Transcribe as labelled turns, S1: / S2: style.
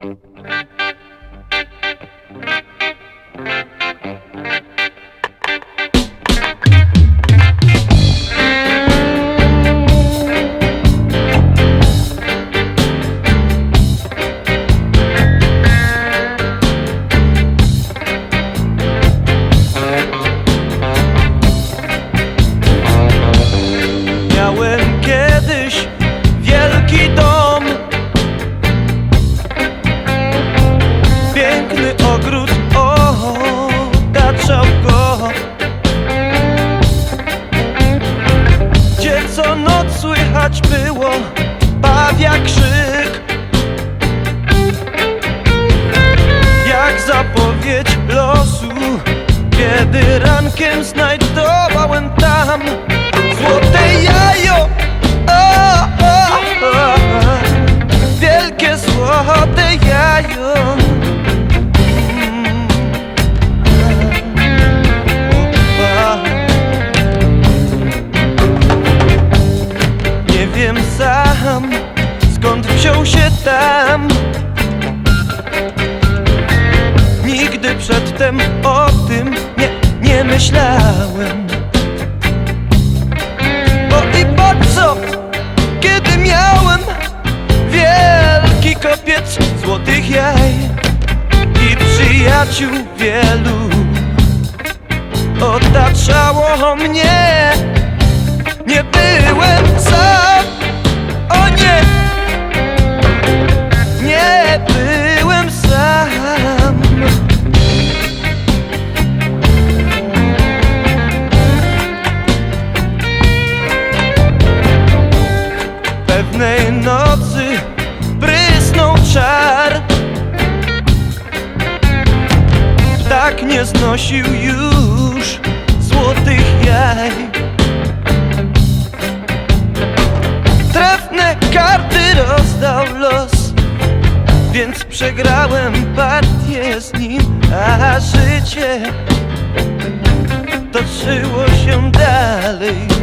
S1: Thank you. against night myślałem No i po co, kiedy miałem Wielki kopiec złotych jaj I przyjaciół wielu Otaczało mnie. Nie byłem znosił już złotych jaj. Trefne karty rozdał los Więc przegrałem partię z nim A życie toczyło się dalej.